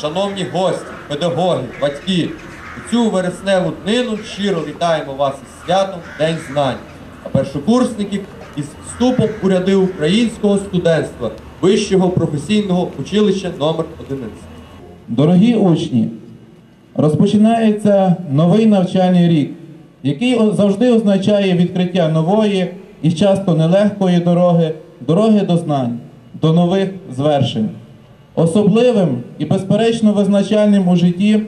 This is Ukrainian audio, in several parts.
шановні гості, педагоги, батьки, у цю вересневу днину щиро вітаємо вас із святом День знань, а першокурсників із вступом у ряди українського студентства Вищого професійного училища номер 11. Дорогі учні, розпочинається новий навчальний рік, який завжди означає відкриття нової і часто нелегкої дороги, дороги до знань, до нових звершень. Особливим і безперечно визначальним у житті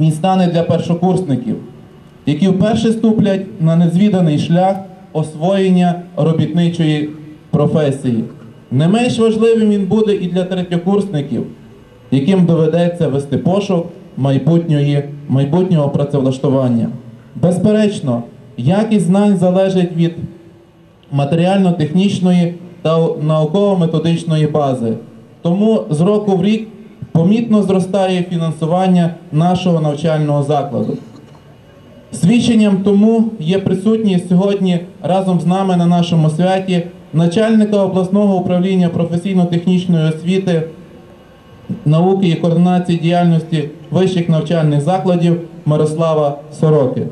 він стане для першокурсників, які вперше ступлять на незвіданий шлях освоєння робітничої професії. Не менш важливим він буде і для третьокурсників, яким доведеться вести пошук майбутньої, майбутнього працевлаштування. Безперечно, якість знань залежить від матеріально-технічної та науково-методичної бази. Тому з року в рік помітно зростає фінансування нашого навчального закладу. Свідченням тому є присутність сьогодні разом з нами на нашому святі начальника обласного управління професійно-технічної освіти, науки і координації діяльності вищих навчальних закладів Мирослава Сороки.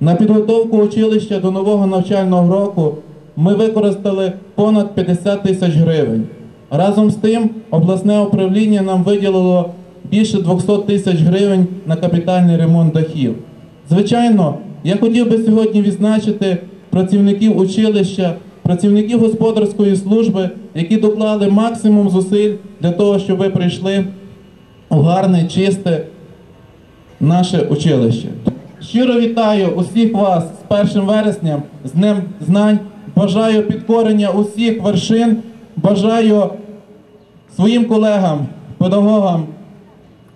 На підготовку училища до нового навчального року ми використали понад 50 тисяч гривень. Разом з тим, обласне управління нам виділило більше 200 тисяч гривень на капітальний ремонт дахів. Звичайно, я хотів би сьогодні відзначити працівників училища, працівників господарської служби, які доклали максимум зусиль для того, щоб ви прийшли у гарне, чисте наше училище. Щиро вітаю усіх вас з 1 вересням, з Днем Знань. Бажаю підкорення усіх вершин. Бажаю своїм колегам, педагогам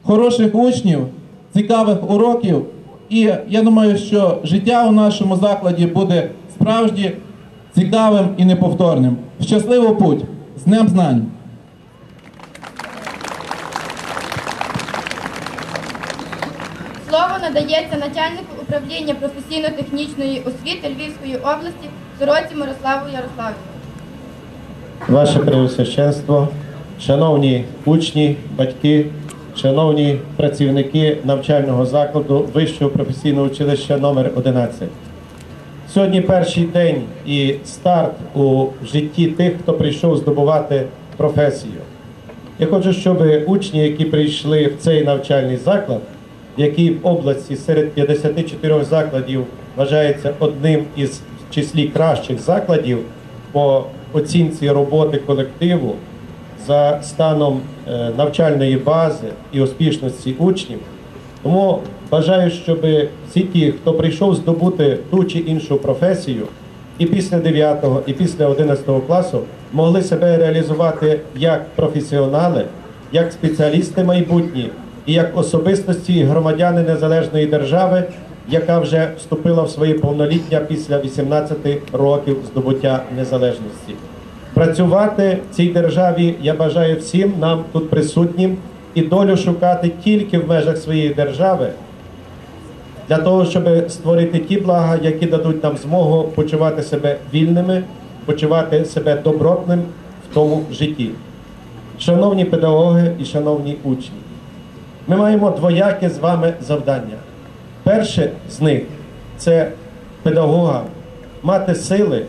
хороших учнів, цікавих уроків. І я думаю, що життя у нашому закладі буде справді цікавим і неповторним. Щасливо путь! З Днем Знань! Слово надається начальнику управління професійно-технічної освіти Львівської області Сороці Мирославу Ярославівну. Ваше Преосвященство, шановні учні, батьки, шановні працівники навчального закладу Вищого професійного училища номер 11 Сьогодні перший день і старт у житті тих, хто прийшов здобувати професію. Я хочу, щоб учні, які прийшли в цей навчальний заклад, який в області серед 54 закладів вважається одним із числі кращих закладів по оцінці роботи колективу за станом е, навчальної бази і успішності учнів. Тому бажаю, щоб всі ті, хто прийшов здобути ту чи іншу професію, і після 9 і після 11 класу могли себе реалізувати як професіонали, як спеціалісти майбутні і як особистості громадяни незалежної держави, яка вже вступила в своє повноліття після 18 років здобуття незалежності. Працювати в цій державі я бажаю всім нам тут присутнім і долю шукати тільки в межах своєї держави, для того, щоб створити ті блага, які дадуть нам змогу почувати себе вільними, почувати себе добротним в тому житті. Шановні педагоги і шановні учні, ми маємо двояке з вами завдання. Перше з них це педагога мати сили,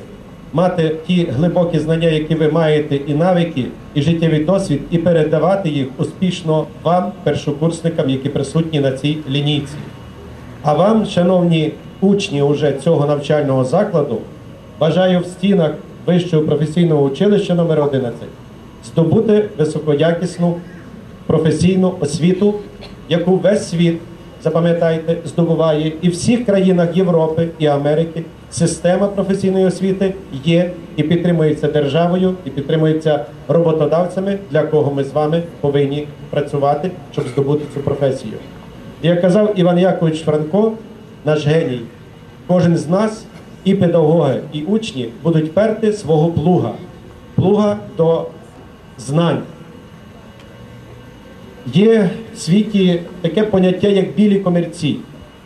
мати ті глибокі знання, які ви маєте, і навики, і життєвий досвід, і передавати їх успішно вам, першокурсникам, які присутні на цій лінійці. А вам, шановні учні уже цього навчального закладу, бажаю в стінах Вищого професійного училища номер 11 здобути високоякісну професійну освіту, яку весь світ, запам'ятайте, здобуває і в всіх країнах Європи і Америки. Система професійної освіти є і підтримується державою, і підтримується роботодавцями, для кого ми з вами повинні працювати, щоб здобути цю професію. Як казав Іван Якович Франко, наш геній, кожен з нас, і педагоги, і учні будуть перти свого плуга, плуга до знань. Є світі таке поняття, як білі комірці.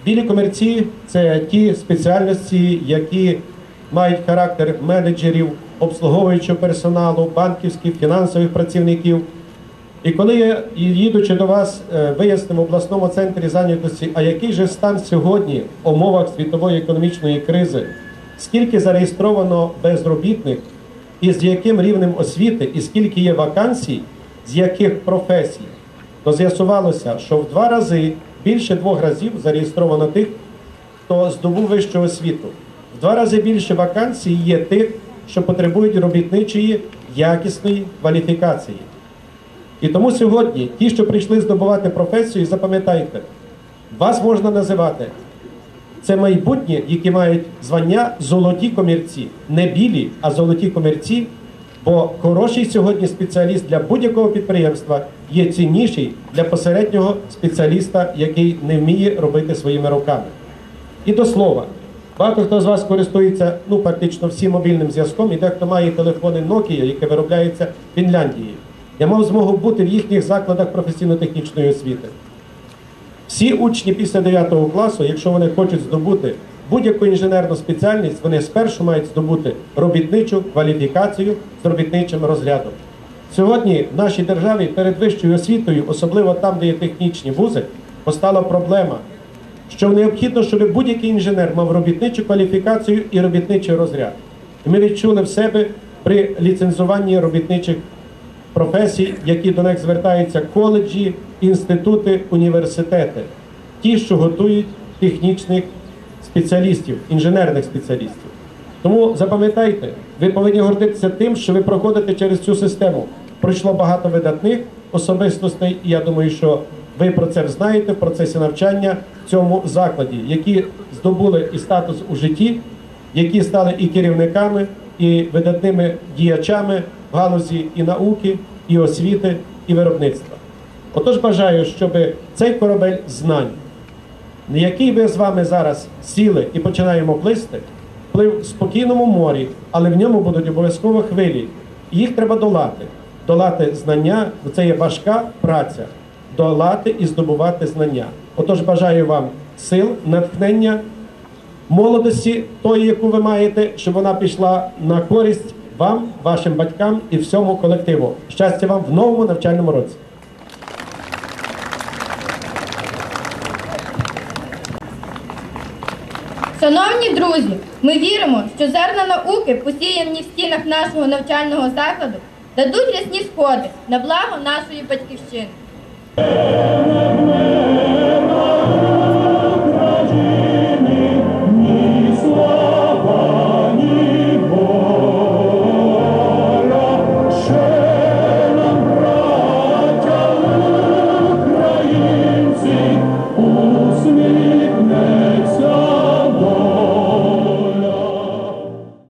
Білі комірці це ті спеціальності, які мають характер менеджерів, обслуговуючого персоналу, банківських, фінансових працівників. І коли я їдучи до вас, е, вияснив в обласному центрі зайнятості, а який же стан сьогодні в умовах світової економічної кризи, скільки зареєстровано безробітних, і з яким рівнем освіти, і скільки є вакансій, з яких професій, то з'ясувалося, що в два рази більше двох разів зареєстровано тих, хто здобув вищу освіту. В два рази більше вакансій є тих, що потребують робітничої якісної кваліфікації. І тому сьогодні ті, що прийшли здобувати професію, запам'ятайте, вас можна називати. Це майбутнє, які мають звання золоті комірці, не білі, а золоті комірці. Бо хороший сьогодні спеціаліст для будь-якого підприємства є цінніший для посереднього спеціаліста, який не вміє робити своїми руками. І до слова, багато хто з вас користується ну, практично всім мобільним зв'язком, і дехто має телефони Nokia, яке виробляється в Фінляндії. Я мав змогу бути в їхніх закладах професійно-технічної освіти. Всі учні після 9 класу, якщо вони хочуть здобути будь-яку інженерну спеціальність, вони спершу мають здобути робітничу кваліфікацію з робітничим розрядом. Сьогодні в нашій державі перед вищою освітою, особливо там, де є технічні вузи, постала проблема, що необхідно, щоб будь-який інженер мав робітничу кваліфікацію і робітничий розряд. І ми відчули в себе при ліцензуванні робітничих професій, які до них звертаються коледжі, інститути, університети, ті, що готують технічних спеціалістів, інженерних спеціалістів. Тому запам'ятайте, ви повинні гордитися тим, що ви проходите через цю систему. Пройшло багато видатних особистостей, і я думаю, що ви про це знаєте в процесі навчання в цьому закладі, які здобули і статус у житті, які стали і керівниками, і видатними діячами в галузі і науки, і освіти, і виробництва. Отож бажаю, щоб цей корабель знань, на який ви з вами зараз сіли і починаємо плисти, плив в спокійному морі, але в ньому будуть обов'язково хвилі. Їх треба долати. Долати знання, бо це є важка праця. Долати і здобувати знання. Отож бажаю вам сил, натхнення, молодості, тої, яку ви маєте, щоб вона пішла на користь вам, вашим батькам і всьому колективу. Щастя вам в новому навчальному році. Шановні друзі, ми віримо, що зерна науки, посіяні в стінах нашого навчального закладу, дадуть рясні сходи на благо нашої батьківщини.